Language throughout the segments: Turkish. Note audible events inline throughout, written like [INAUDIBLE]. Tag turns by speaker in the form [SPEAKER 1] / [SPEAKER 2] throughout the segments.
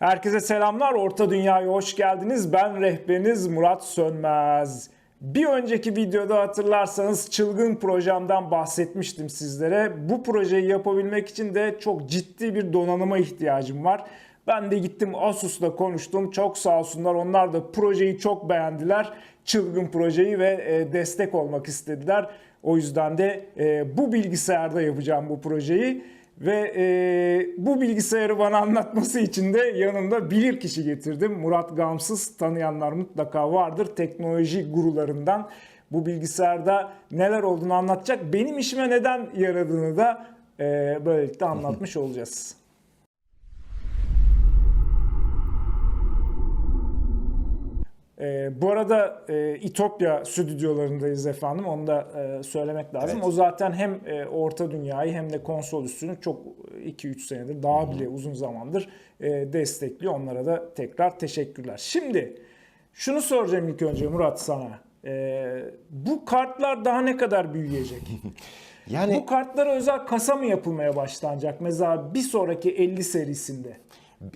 [SPEAKER 1] Herkese selamlar. Orta Dünya'ya hoş geldiniz. Ben rehberiniz Murat Sönmez. Bir önceki videoda hatırlarsanız çılgın projemden bahsetmiştim sizlere. Bu projeyi yapabilmek için de çok ciddi bir donanıma ihtiyacım var. Ben de gittim Asus'la konuştum. Çok sağ olsunlar. Onlar da projeyi çok beğendiler. Çılgın projeyi ve e, destek olmak istediler. O yüzden de e, bu bilgisayarda yapacağım bu projeyi. Ve e, bu bilgisayarı bana anlatması için de yanımda bilir kişi getirdim. Murat Gamsız tanıyanlar mutlaka vardır. Teknoloji gurularından bu bilgisayarda neler olduğunu anlatacak. Benim işime neden yaradığını da e, böylelikle anlatmış [LAUGHS] olacağız. Ee, bu arada e, İtopya stüdyolarındayız efendim. Onu da e, söylemek lazım.
[SPEAKER 2] Evet.
[SPEAKER 1] O zaten hem e, Orta Dünya'yı hem de konsol üstünü çok 2-3 senedir daha bile uzun zamandır e, destekliyor. Onlara da tekrar teşekkürler. Şimdi şunu soracağım ilk önce Murat sana. E, bu kartlar daha ne kadar büyüyecek? [LAUGHS]
[SPEAKER 2] Yani
[SPEAKER 1] bu kartlara özel kasa mı yapılmaya başlanacak? Mesela bir sonraki 50 serisinde.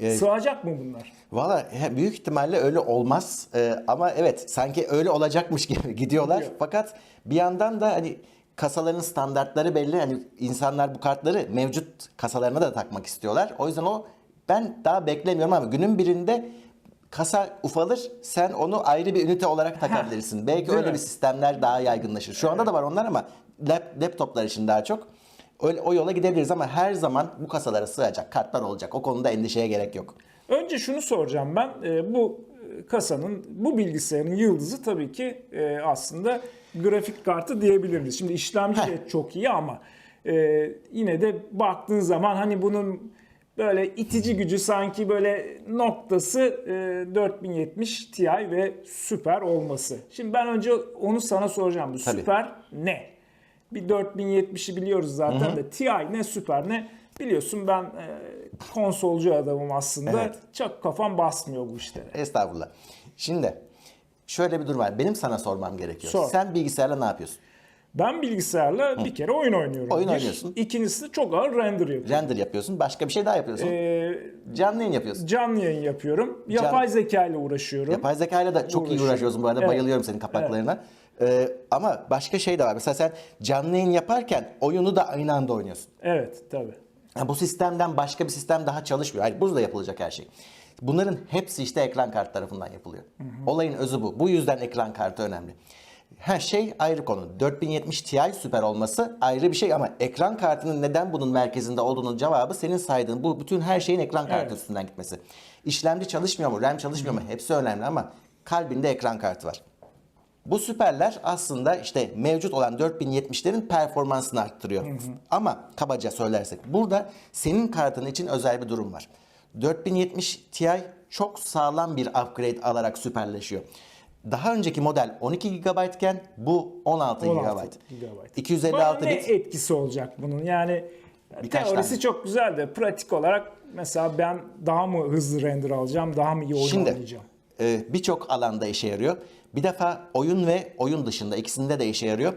[SPEAKER 2] E,
[SPEAKER 1] Sığacak mı bunlar?
[SPEAKER 2] valla büyük ihtimalle öyle olmaz. E, ama evet sanki öyle olacakmış gibi [LAUGHS] gidiyorlar.
[SPEAKER 1] Gidiyor.
[SPEAKER 2] Fakat bir yandan da hani kasaların standartları belli. Hani insanlar bu kartları mevcut kasalarına da takmak istiyorlar. O yüzden o ben daha beklemiyorum ama günün birinde kasa ufalır. Sen onu ayrı bir ünite olarak takabilirsin. Belki öyle
[SPEAKER 1] mi?
[SPEAKER 2] bir sistemler daha yaygınlaşır. Şu anda da var onlar ama lap- laptoplar için daha çok. Öyle, o yola gidebiliriz ama her zaman bu kasalara sığacak kartlar olacak. O konuda endişeye gerek yok.
[SPEAKER 1] Önce şunu soracağım ben. E, bu kasanın, bu bilgisayarın yıldızı tabii ki e, aslında grafik kartı diyebiliriz. Şimdi işlemci de çok iyi ama e, yine de baktığın zaman hani bunun böyle itici gücü sanki böyle noktası e, 4070 Ti ve süper olması. Şimdi ben önce onu sana soracağım. Bu
[SPEAKER 2] Tabii.
[SPEAKER 1] süper ne? Bir 4070'i biliyoruz zaten de Ti ne süper ne? Biliyorsun ben e, konsolcu adamım aslında.
[SPEAKER 2] Evet.
[SPEAKER 1] Çok kafam basmıyor bu işlere.
[SPEAKER 2] Estağfurullah. Şimdi şöyle bir durum var. Benim sana sormam gerekiyor.
[SPEAKER 1] Sor.
[SPEAKER 2] Sen bilgisayarla ne yapıyorsun?
[SPEAKER 1] Ben bilgisayarla bir kere oyun oynuyorum.
[SPEAKER 2] Oyun
[SPEAKER 1] Bir.
[SPEAKER 2] oynuyorsun.
[SPEAKER 1] İkincisi çok ağır render yapıyorum.
[SPEAKER 2] Render yapıyorsun. Başka bir şey daha yapıyorsun.
[SPEAKER 1] Ee,
[SPEAKER 2] Canlı yayın yapıyorsun.
[SPEAKER 1] canlı yayın yapıyorum. Yapay zeka ile uğraşıyorum.
[SPEAKER 2] Yapay zeka ile de çok iyi
[SPEAKER 1] Uğraşıyorum.
[SPEAKER 2] uğraşıyorsun bu arada.
[SPEAKER 1] Evet.
[SPEAKER 2] Bayılıyorum senin kapaklarına. Ee, ama başka şey de var. Mesela sen canlı yayın yaparken oyunu da aynı anda oynuyorsun.
[SPEAKER 1] Evet tabii.
[SPEAKER 2] Ha, bu sistemden başka bir sistem daha çalışmıyor. Hayır, burada yapılacak her şey. Bunların hepsi işte ekran kartı tarafından yapılıyor. Olayın özü bu. Bu yüzden ekran kartı önemli. Her şey ayrı konu. 4070 Ti süper olması ayrı bir şey ama ekran kartının neden bunun merkezinde olduğunun cevabı senin saydığın bu bütün her şeyin ekran kartı
[SPEAKER 1] Evet.
[SPEAKER 2] üstünden gitmesi. İşlemci çalışmıyor mu, RAM çalışmıyor mu? Hepsi önemli ama kalbinde ekran kartı var. Bu süperler aslında işte mevcut olan 4070'lerin performansını arttırıyor. Ama kabaca söylersek burada senin kartın için özel bir durum var. 4070 Ti çok sağlam bir upgrade alarak süperleşiyor. Daha önceki model 12 GB iken bu 16,
[SPEAKER 1] 16
[SPEAKER 2] GB.
[SPEAKER 1] GB.
[SPEAKER 2] 256
[SPEAKER 1] Bana ne
[SPEAKER 2] bit.
[SPEAKER 1] etkisi olacak bunun? Yani
[SPEAKER 2] Birkaç
[SPEAKER 1] teorisi
[SPEAKER 2] tane.
[SPEAKER 1] çok güzel de pratik olarak mesela ben daha mı hızlı render alacağım, daha mı iyi oyun
[SPEAKER 2] Şimdi
[SPEAKER 1] oynayacağım?
[SPEAKER 2] e, birçok alanda işe yarıyor. Bir defa oyun ve oyun dışında ikisinde de işe yarıyor.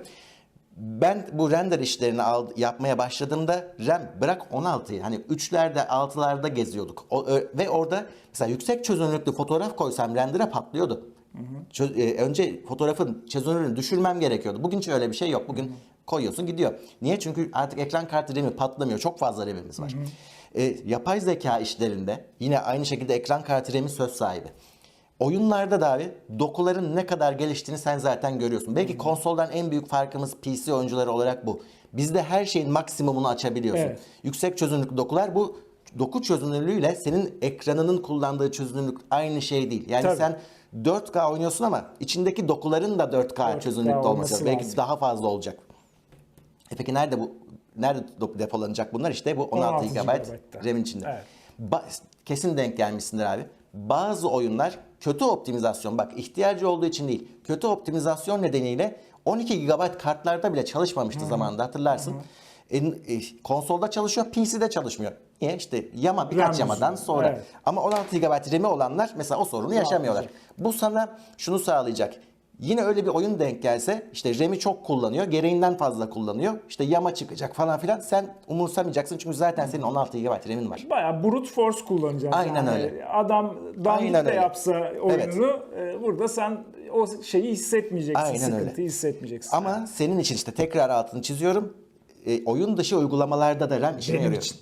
[SPEAKER 2] Ben bu render işlerini al, yapmaya başladığımda RAM bırak 16'yı hani 3'lerde 6'larda geziyorduk. O, ö- ve orada mesela yüksek çözünürlüklü fotoğraf koysam render'a patlıyordu. Çö- e, önce fotoğrafın çözünürlüğünü düşürmem gerekiyordu. Bugün hiç öyle bir şey yok. Bugün koyuyorsun gidiyor. Niye? Çünkü artık ekran kartı RAM'i patlamıyor. Çok fazla RAM'imiz var. E, yapay zeka işlerinde yine aynı şekilde ekran kartı RAM'i söz sahibi. Oyunlarda da abi dokuların ne kadar geliştiğini sen zaten görüyorsun. Belki konsoldan en büyük farkımız PC oyuncuları olarak bu. Bizde her şeyin maksimumunu açabiliyorsun.
[SPEAKER 1] Evet.
[SPEAKER 2] Yüksek çözünürlüklü dokular bu doku çözünürlüğüyle senin ekranının kullandığı çözünürlük aynı şey değil. Yani
[SPEAKER 1] Tabii.
[SPEAKER 2] sen 4K oynuyorsun ama içindeki dokuların da 4K,
[SPEAKER 1] 4K
[SPEAKER 2] çözünürlükte olması
[SPEAKER 1] olması
[SPEAKER 2] lazım. Belki daha fazla olacak. E peki nerede bu nerede depolanacak bunlar? İşte bu 16,
[SPEAKER 1] 16
[SPEAKER 2] GB
[SPEAKER 1] GB'da.
[SPEAKER 2] RAM'in içinde.
[SPEAKER 1] Evet.
[SPEAKER 2] Ba- kesin denk gelmişsindir abi. Bazı oyunlar kötü optimizasyon bak ihtiyacı olduğu için değil. Kötü optimizasyon nedeniyle 12 GB kartlarda bile çalışmamıştı zamanında hatırlarsın. E, e, konsolda çalışıyor, PC'de çalışmıyor. Niye? İşte yama birkaç
[SPEAKER 1] RAM
[SPEAKER 2] yamadan sonra.
[SPEAKER 1] evet.
[SPEAKER 2] Ama 16 GB RAM'i olanlar mesela o sorunu yaşamıyorlar. Bu sana şunu sağlayacak. Yine öyle bir oyun denk gelse işte RAM'i çok kullanıyor, gereğinden fazla kullanıyor. İşte yama çıkacak falan filan. Sen umursamayacaksın çünkü zaten senin 16 GB RAM'in var.
[SPEAKER 1] Bayağı brute force kullanacaksın.
[SPEAKER 2] Aynen
[SPEAKER 1] yani.
[SPEAKER 2] öyle.
[SPEAKER 1] Adam dandik de
[SPEAKER 2] öyle.
[SPEAKER 1] yapsa oyununu e, burada sen o şeyi hissetmeyeceksin.
[SPEAKER 2] Aynen öyle.
[SPEAKER 1] sıkıntıyı hissetmeyeceksin.
[SPEAKER 2] Ama senin için işte tekrar altını çiziyorum. E, oyun dışı uygulamalarda da RAM işine
[SPEAKER 1] Benim
[SPEAKER 2] yarıyor.
[SPEAKER 1] için.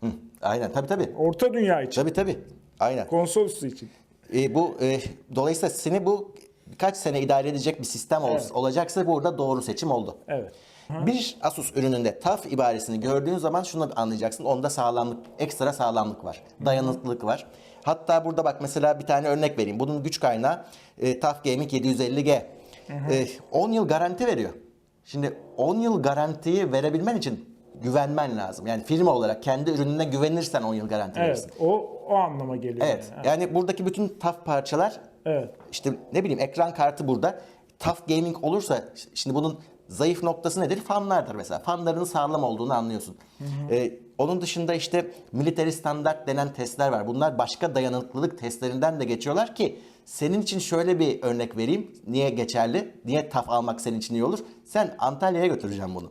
[SPEAKER 2] Hı, aynen tabii tabii.
[SPEAKER 1] Orta dünya için.
[SPEAKER 2] Tabii tabii. Aynen.
[SPEAKER 1] Konsol üstü için.
[SPEAKER 2] E, bu e, dolayısıyla seni bu birkaç sene idare edecek bir sistem
[SPEAKER 1] Evet.
[SPEAKER 2] olacaksa burada doğru seçim oldu.
[SPEAKER 1] Evet.
[SPEAKER 2] Bir Asus ürününde TAF ibaresini gördüğün zaman şunu anlayacaksın. Onda sağlamlık, ekstra sağlamlık var. Dayanıklılık var. Hatta burada bak mesela bir tane örnek vereyim. Bunun güç kaynağı e, TAF Gaming 750G. E, 10 yıl garanti veriyor. Şimdi 10 yıl garantiyi verebilmen için güvenmen lazım. Yani firma olarak kendi ürününe güvenirsen 10 yıl garanti verirsin.
[SPEAKER 1] Evet. O o anlama geliyor.
[SPEAKER 2] Evet.
[SPEAKER 1] yani.
[SPEAKER 2] Yani buradaki bütün TAF parçalar
[SPEAKER 1] Evet.
[SPEAKER 2] işte ne bileyim ekran kartı burada. TAF Gaming olursa şimdi bunun zayıf noktası nedir? Fanlardır mesela. Fanların sağlam olduğunu anlıyorsun. Ee, onun dışında işte military standart denen testler var. Bunlar başka dayanıklılık testlerinden de geçiyorlar ki senin için şöyle bir örnek vereyim. Niye geçerli? Niye TAF almak senin için iyi olur? Sen Antalya'ya götüreceğim bunu.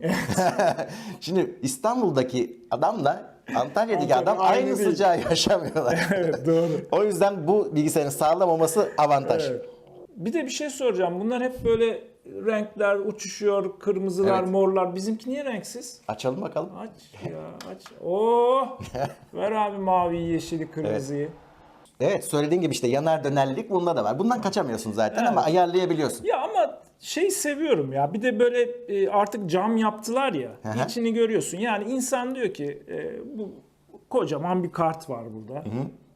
[SPEAKER 2] [LAUGHS] Şimdi İstanbul'daki adamla Antalya'daki
[SPEAKER 1] Antalya
[SPEAKER 2] adam
[SPEAKER 1] aynı
[SPEAKER 2] aynı
[SPEAKER 1] değil.
[SPEAKER 2] sıcağı yaşamıyorlar. [LAUGHS]
[SPEAKER 1] Evet doğru.
[SPEAKER 2] O yüzden bu bilgisayarın sağlam olması avantaj.
[SPEAKER 1] Evet. Bir de bir şey soracağım. Bunlar hep böyle renkler uçuşuyor, kırmızılar,
[SPEAKER 2] Evet.
[SPEAKER 1] morlar. Bizimki niye renksiz?
[SPEAKER 2] Açalım bakalım.
[SPEAKER 1] Aç ya aç. Oo! [LAUGHS] Ver abi maviyi, yeşili, kırmızıyı.
[SPEAKER 2] Evet söylediğin gibi işte yanar dönerlilik bunda da var. Bundan kaçamıyorsun zaten ama ayarlayabiliyorsun.
[SPEAKER 1] Ya ama şey seviyorum ya. Bir de böyle e, artık cam yaptılar ya.
[SPEAKER 2] Hı.
[SPEAKER 1] içini görüyorsun. Yani insan diyor ki e, bu kocaman bir kart var burada.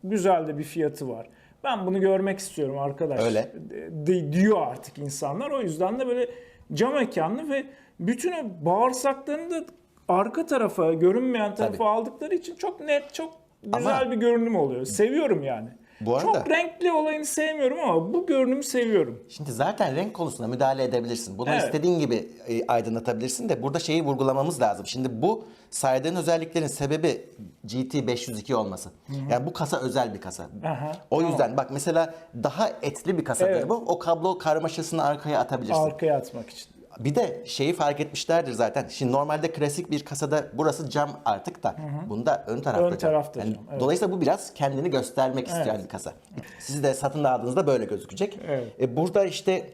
[SPEAKER 1] Güzel de bir fiyatı var. Ben bunu görmek istiyorum arkadaş.
[SPEAKER 2] Öyle.
[SPEAKER 1] De- diyor artık insanlar. O yüzden de böyle cam ekranlı ve bütün o bağırsaklarını da arka tarafa, görünmeyen tarafa
[SPEAKER 2] Tabii.
[SPEAKER 1] aldıkları için çok net, çok güzel
[SPEAKER 2] Ama-
[SPEAKER 1] bir görünüm oluyor. Seviyorum yani.
[SPEAKER 2] Bu arada-
[SPEAKER 1] Çok renkli olayını sevmiyorum ama bu görünümü seviyorum.
[SPEAKER 2] Şimdi zaten renk konusunda müdahale edebilirsin. Bunu
[SPEAKER 1] Evet.
[SPEAKER 2] istediğin gibi e, aydınlatabilirsin de burada şeyi vurgulamamız lazım. Şimdi bu saydığın özelliklerin sebebi GT 502 olması. Yani bu kasa özel bir kasa.
[SPEAKER 1] Aha,
[SPEAKER 2] o
[SPEAKER 1] tamam.
[SPEAKER 2] yüzden bak mesela daha etli bir kasadır
[SPEAKER 1] Evet.
[SPEAKER 2] bu. O kablo karmaşasını arkaya atabilirsin.
[SPEAKER 1] Arkaya atmak için.
[SPEAKER 2] Bir de şeyi fark etmişlerdir zaten. Şimdi normalde klasik bir kasada burası cam artık da. Bunda ön tarafta
[SPEAKER 1] Ön
[SPEAKER 2] cam.
[SPEAKER 1] tarafta
[SPEAKER 2] Yani
[SPEAKER 1] cam, evet.
[SPEAKER 2] Dolayısıyla bu biraz kendini göstermek isteyen bir kasa. Siz de satın aldığınızda böyle gözükecek.
[SPEAKER 1] Evet.
[SPEAKER 2] E, burada işte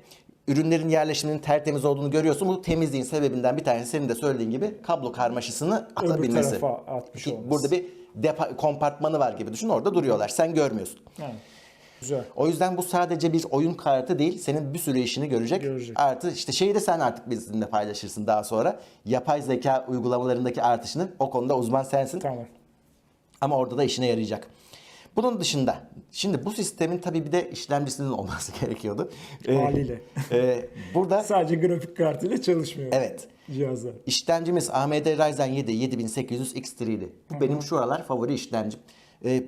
[SPEAKER 2] ürünlerin yerleşiminin tertemiz olduğunu görüyorsun. Bu temizliğin sebebinden bir tanesi senin de söylediğin gibi kablo karmaşasını atabilmesi.
[SPEAKER 1] tarafa atmış olması.
[SPEAKER 2] Burada bir depa, kompartmanı var gibi düşün. Orada duruyorlar. Sen görmüyorsun.
[SPEAKER 1] Yani. Güzel.
[SPEAKER 2] O yüzden bu sadece bir oyun kartı değil, senin bir sürü işini görecek.
[SPEAKER 1] Görecek.
[SPEAKER 2] Artı işte şeyi de sen artık bizimle paylaşırsın daha sonra. Yapay zeka uygulamalarındaki artışını o konuda uzman sensin.
[SPEAKER 1] Tamam.
[SPEAKER 2] Ama orada da işine yarayacak. Bunun dışında, şimdi bu sistemin tabii bir de işlemcisinin [LAUGHS] olması gerekiyordu. Ee,
[SPEAKER 1] Haliyle.
[SPEAKER 2] e, burada [LAUGHS]
[SPEAKER 1] Sadece grafik kartıyla çalışmıyor.
[SPEAKER 2] Evet.
[SPEAKER 1] Cihazlar.
[SPEAKER 2] İşlemcimiz AMD Ryzen 7 7800 X3'di. Bu benim şu aralar favori işlemcim. Ee,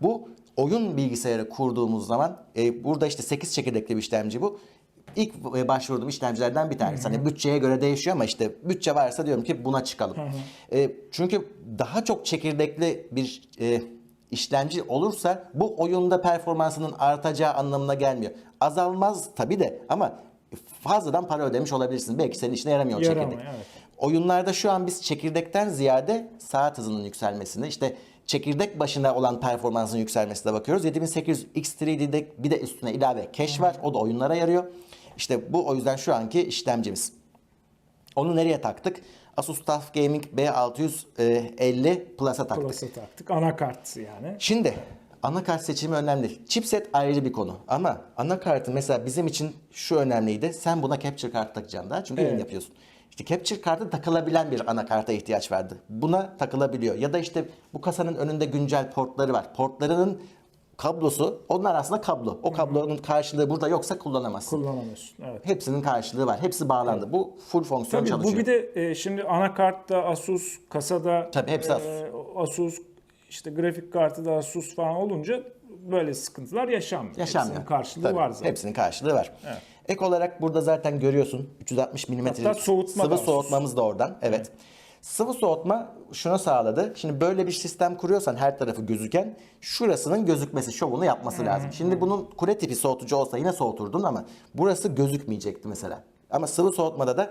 [SPEAKER 2] bu oyun bilgisayarı kurduğumuz zaman e, burada işte 8 çekirdekli bir işlemci bu. İlk e, başvurduğum işlemcilerden bir tanesi. Hani bütçeye göre değişiyor ama işte bütçe varsa diyorum ki buna çıkalım. E, çünkü daha çok çekirdekli bir e, işlemci olursa bu oyunda performansının artacağı anlamına gelmiyor. Azalmaz tabii de ama fazladan para ödemiş olabilirsin. Belki senin işine yaramıyor
[SPEAKER 1] Yaramıyor,
[SPEAKER 2] çekirdek.
[SPEAKER 1] evet.
[SPEAKER 2] Oyunlarda şu an biz çekirdekten ziyade saat hızının yükselmesine, işte çekirdek başına olan performansın yükselmesine bakıyoruz. 7800 X3D'de bir de üstüne ilave cache var. O da oyunlara yarıyor. İşte bu o yüzden şu anki işlemcimiz. Onu nereye taktık? Asus TUF Gaming B650 Plus'a taktık.
[SPEAKER 1] Plus'a taktık. Anakart yani.
[SPEAKER 2] Şimdi anakart seçimi önemli. Chipset ayrı bir konu. Ama anakartı mesela bizim için şu önemliydi. Sen buna capture kart takacaksın daha çünkü yayın
[SPEAKER 1] Evet.
[SPEAKER 2] yapıyorsun. İşte capture kartı takılabilen bir anakarta ihtiyaç vardı. Buna takılabiliyor. Ya da işte bu kasanın önünde güncel portları var. Portlarının kablosu onlar aslında kablo. O kablonun karşılığı burada yoksa kullanamazsın.
[SPEAKER 1] Kullanamıyorsun. Evet.
[SPEAKER 2] Hepsinin karşılığı var. Hepsi bağlandı. Bu full fonksiyon
[SPEAKER 1] Tabii
[SPEAKER 2] çalışıyor.
[SPEAKER 1] bu bir de e, şimdi anakartta Asus, kasada
[SPEAKER 2] Tabii hepsi
[SPEAKER 1] e,
[SPEAKER 2] Asus.
[SPEAKER 1] Asus, işte grafik kartı da Asus falan olunca böyle sıkıntılar yaşanmıyor.
[SPEAKER 2] Yaşamıyor.
[SPEAKER 1] Hepsinin karşılığı
[SPEAKER 2] Tabii,
[SPEAKER 1] var zaten.
[SPEAKER 2] Hepsinin karşılığı var. Ek olarak burada zaten görüyorsun 360 milimetrelik
[SPEAKER 1] Hatta soğutma
[SPEAKER 2] sıvı soğutmamız da oradan. Evet. Sıvı soğutma şunu sağladı. Şimdi böyle bir sistem kuruyorsan her tarafı gözüken şurasının gözükmesi, şovunu yapması lazım. Şimdi bunun kule tipi soğutucu olsa yine soğuturdun ama burası gözükmeyecekti mesela. Ama sıvı soğutmada da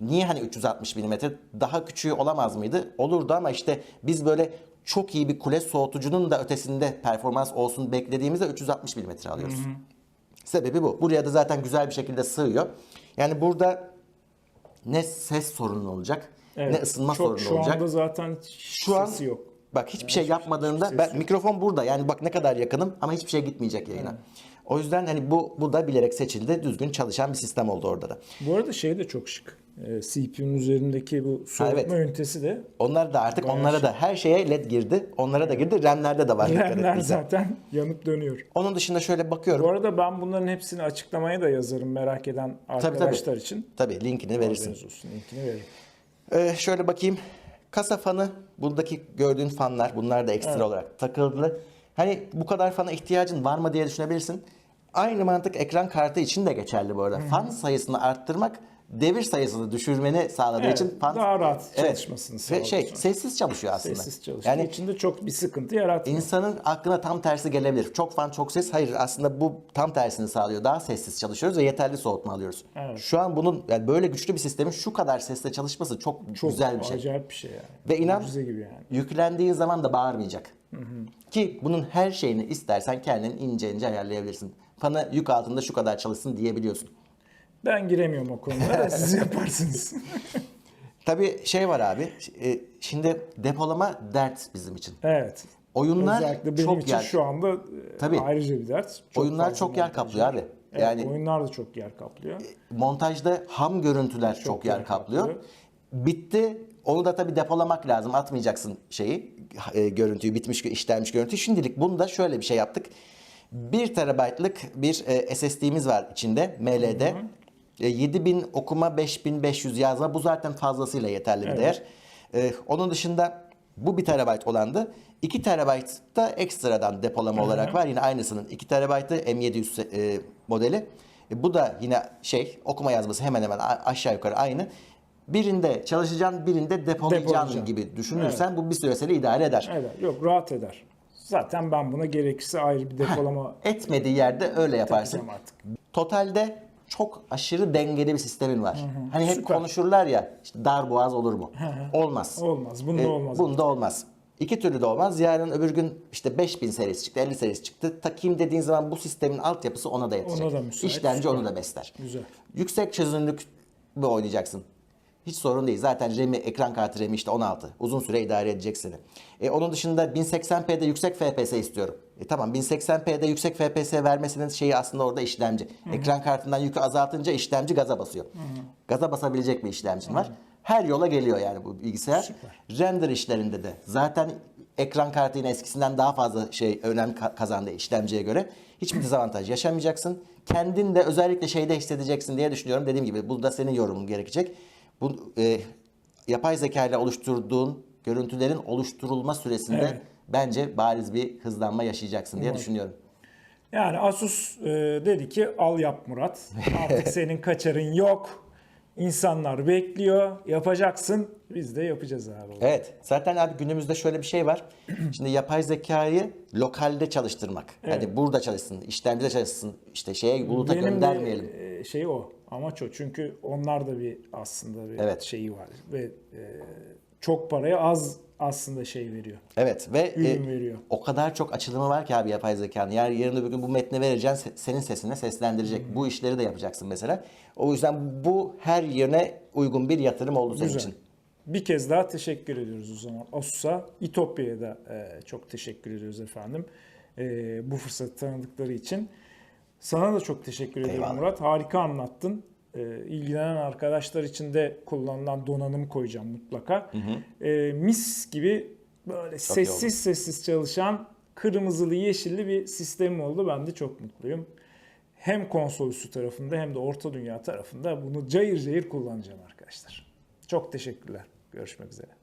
[SPEAKER 2] niye hani 360 mm daha küçüğü olamaz mıydı? Olurdu ama işte biz böyle çok iyi bir kule soğutucunun da ötesinde performans olsun beklediğimizde 360 mm alıyoruz. Sebebi bu. Buraya da zaten güzel bir şekilde sığıyor. Yani burada ne ses sorunu olacak, ne ısınma
[SPEAKER 1] çok,
[SPEAKER 2] sorunu
[SPEAKER 1] şu
[SPEAKER 2] olacak.
[SPEAKER 1] anda zaten
[SPEAKER 2] Şu an
[SPEAKER 1] sesi yok.
[SPEAKER 2] bak hiçbir şey yapmadığında
[SPEAKER 1] hiçbir
[SPEAKER 2] ben
[SPEAKER 1] yok.
[SPEAKER 2] mikrofon burada. Yani bak ne kadar yakınım ama hiçbir şey gitmeyecek yayına. O yüzden hani bu bu da bilerek seçildi. Düzgün çalışan bir sistem oldu orada da.
[SPEAKER 1] Bu arada şey de çok şık. Ee, CPU'nun üzerindeki bu soğutma
[SPEAKER 2] evet.
[SPEAKER 1] ünitesi de
[SPEAKER 2] Onlar da artık onlara da her şeye led girdi. Onlara da girdi. RAM'lerde de var.
[SPEAKER 1] RAM'ler zaten yanıp dönüyor.
[SPEAKER 2] Onun dışında şöyle bakıyorum.
[SPEAKER 1] Bu arada ben bunların hepsini açıklamaya da yazarım merak eden
[SPEAKER 2] tabii.
[SPEAKER 1] arkadaşlar için.
[SPEAKER 2] Tabii linkini verirsin.
[SPEAKER 1] Haberiniz olsun, linkini veririm.
[SPEAKER 2] Ee, şöyle bakayım. Kasa fanı, buradaki gördüğün fanlar bunlar da ekstra olarak takıldı. Hani bu kadar fana ihtiyacın var mı diye düşünebilirsin. Aynı mantık ekran kartı için de geçerli bu arada. Fan sayısını arttırmak devir sayısını düşürmeni sağladığı
[SPEAKER 1] Evet,
[SPEAKER 2] için
[SPEAKER 1] daha rahat
[SPEAKER 2] Evet.
[SPEAKER 1] çalışmasını sağlıyor
[SPEAKER 2] şey
[SPEAKER 1] sonra.
[SPEAKER 2] sessiz çalışıyor aslında.
[SPEAKER 1] Sessiz çalıştığı
[SPEAKER 2] Yani
[SPEAKER 1] için de çok bir sıkıntı yaratmıyor.
[SPEAKER 2] İnsanın aklına tam tersi gelebilir. Çok fan çok ses. Hayır aslında bu tam tersini sağlıyor. Daha sessiz çalışıyoruz ve yeterli soğutma alıyoruz.
[SPEAKER 1] Evet.
[SPEAKER 2] Şu an bunun yani böyle güçlü bir sistemin şu kadar sesle çalışması çok,
[SPEAKER 1] çok
[SPEAKER 2] güzel bir şey.
[SPEAKER 1] acayip bir şey yani.
[SPEAKER 2] Ve inan
[SPEAKER 1] gibi yani.
[SPEAKER 2] yüklendiğin zaman da bağırmayacak. Ki bunun her şeyini istersen kendin ince ince ayarlayabilirsin. Fanı yük altında şu kadar çalışsın diyebiliyorsun.
[SPEAKER 1] Ben giremiyorum o konuda. [LAUGHS] Siz yaparsınız. [LAUGHS]
[SPEAKER 2] Tabii şey var abi. e, Şimdi depolama dert bizim için.
[SPEAKER 1] evet.
[SPEAKER 2] Oyunlar
[SPEAKER 1] Özellikle benim
[SPEAKER 2] çok
[SPEAKER 1] için
[SPEAKER 2] yer.
[SPEAKER 1] şu anda e,
[SPEAKER 2] Tabii.
[SPEAKER 1] ayrıca bir dert. Çok
[SPEAKER 2] Oyunlar
[SPEAKER 1] fazla
[SPEAKER 2] çok yer
[SPEAKER 1] montaj
[SPEAKER 2] kaplıyor
[SPEAKER 1] var.
[SPEAKER 2] abi.
[SPEAKER 1] Evet,
[SPEAKER 2] Yani-
[SPEAKER 1] oyunlar da çok yer kaplıyor.
[SPEAKER 2] Montajda ham görüntüler çok, yer, kaplıyor. Bitti. Onu da tabii depolamak lazım. Atmayacaksın şeyi, e, görüntüyü, bitmiş işlenmiş görüntüyü. Şimdilik bunda şöyle bir şey yaptık. 1 terabaytlık bir e, SSD'miz var içinde ML'de. E, 7000 okuma 5500 yazma. Bu zaten fazlasıyla yeterli bir
[SPEAKER 1] Evet.
[SPEAKER 2] değer. E, onun dışında bu 1 terabayt olandı. 2 terabayt da ekstradan depolama olarak var. Yine aynısının 2 terabaytı M700 e, modeli. E, bu da yine şey okuma yazması hemen hemen aşağı yukarı aynı. Birinde çalışacaksın, birinde depolayacaksın gibi düşünürsen bu bir süre seni idare eder.
[SPEAKER 1] Evet, yok rahat eder. Zaten ben buna gerekirse ayrı bir depolama
[SPEAKER 2] Etmediği yerde öyle yaparsın. Totalde çok aşırı dengeli bir sistemin var. Hani hep
[SPEAKER 1] Süper.
[SPEAKER 2] konuşurlar ya işte dar boğaz olur mu? Olmaz.
[SPEAKER 1] Olmaz. Bunda
[SPEAKER 2] E,
[SPEAKER 1] olmaz.
[SPEAKER 2] Bunda olmaz. İki türlü de olmaz. Yarın öbür gün işte 5000 serisi çıktı, 50 serisi çıktı. Takayım dediğin zaman bu sistemin altyapısı ona da yetecek.
[SPEAKER 1] Ona da müsait,
[SPEAKER 2] İşlemci
[SPEAKER 1] süper.
[SPEAKER 2] onu da besler.
[SPEAKER 1] Güzel.
[SPEAKER 2] Yüksek çözünürlük mi oynayacaksın? Hiç sorun değil. Zaten RAM'i, ekran kartı RAM'i işte 16. Uzun süre idare edecek seni. E, onun dışında 1080p'de yüksek FPS istiyorum. E, tamam 1080p'de yüksek FPS vermesinin şeyi aslında orada işlemci. Ekran kartından yükü azaltınca işlemci gaza basıyor. Gaza basabilecek bir işlemcin var. Her yola geliyor yani bu bilgisayar. Render işlerinde de zaten ekran kartı yine eskisinden daha fazla şey önem ka- kazandı işlemciye göre. Hiçbir dezavantaj yaşamayacaksın. Kendin de özellikle şeyde hissedeceksin diye düşünüyorum. Dediğim gibi bu da senin yorumun gerekecek. Bu e, yapay zeka ile oluşturduğun görüntülerin oluşturulma süresinde
[SPEAKER 1] Evet.
[SPEAKER 2] bence bariz bir hızlanma yaşayacaksın diye düşünüyorum.
[SPEAKER 1] Yani Asus e, dedi ki al yap Murat. Artık [LAUGHS] senin kaçarın yok. İnsanlar bekliyor. Yapacaksın. Biz de yapacağız abi.
[SPEAKER 2] Evet. Zaten abi günümüzde şöyle bir şey var. [CLEARS THROAT] Şimdi yapay zekayı lokalde çalıştırmak. Hani burada çalışsın, işlemcide çalışsın, işte şeye buluta
[SPEAKER 1] Benim
[SPEAKER 2] göndermeyelim.
[SPEAKER 1] de şey o. Amaç o. Çünkü onlar da bir aslında bir
[SPEAKER 2] Evet.
[SPEAKER 1] şeyi var. Ve e, çok paraya az aslında şey veriyor.
[SPEAKER 2] Evet ve
[SPEAKER 1] Ürün
[SPEAKER 2] e,
[SPEAKER 1] veriyor.
[SPEAKER 2] o kadar çok açılımı var ki abi yapay zekanın. Yani yarın öbür gün bu metni vereceksin, se- senin sesine seslendirecek. Bu işleri de yapacaksın mesela. O yüzden bu her yöne uygun bir yatırım oldu senin için.
[SPEAKER 1] Bir kez daha teşekkür ediyoruz o zaman Asus'a. İtopya'ya da e, çok teşekkür ediyoruz efendim. E, bu fırsatı tanıdıkları için. Sana da çok teşekkür ediyorum
[SPEAKER 2] Eyvallah.
[SPEAKER 1] Murat. Harika anlattın. E, ilgilenen arkadaşlar için de kullanılan donanım koyacağım mutlaka. E, mis gibi böyle
[SPEAKER 2] iyi
[SPEAKER 1] sessiz sessiz çalışan kırmızılı yeşilli bir sistem oldu. Ben de çok mutluyum. Hem konsol üstü tarafında hem de orta dünya tarafında bunu cayır cayır kullanacağım arkadaşlar. Çok teşekkürler. Görüşmek üzere.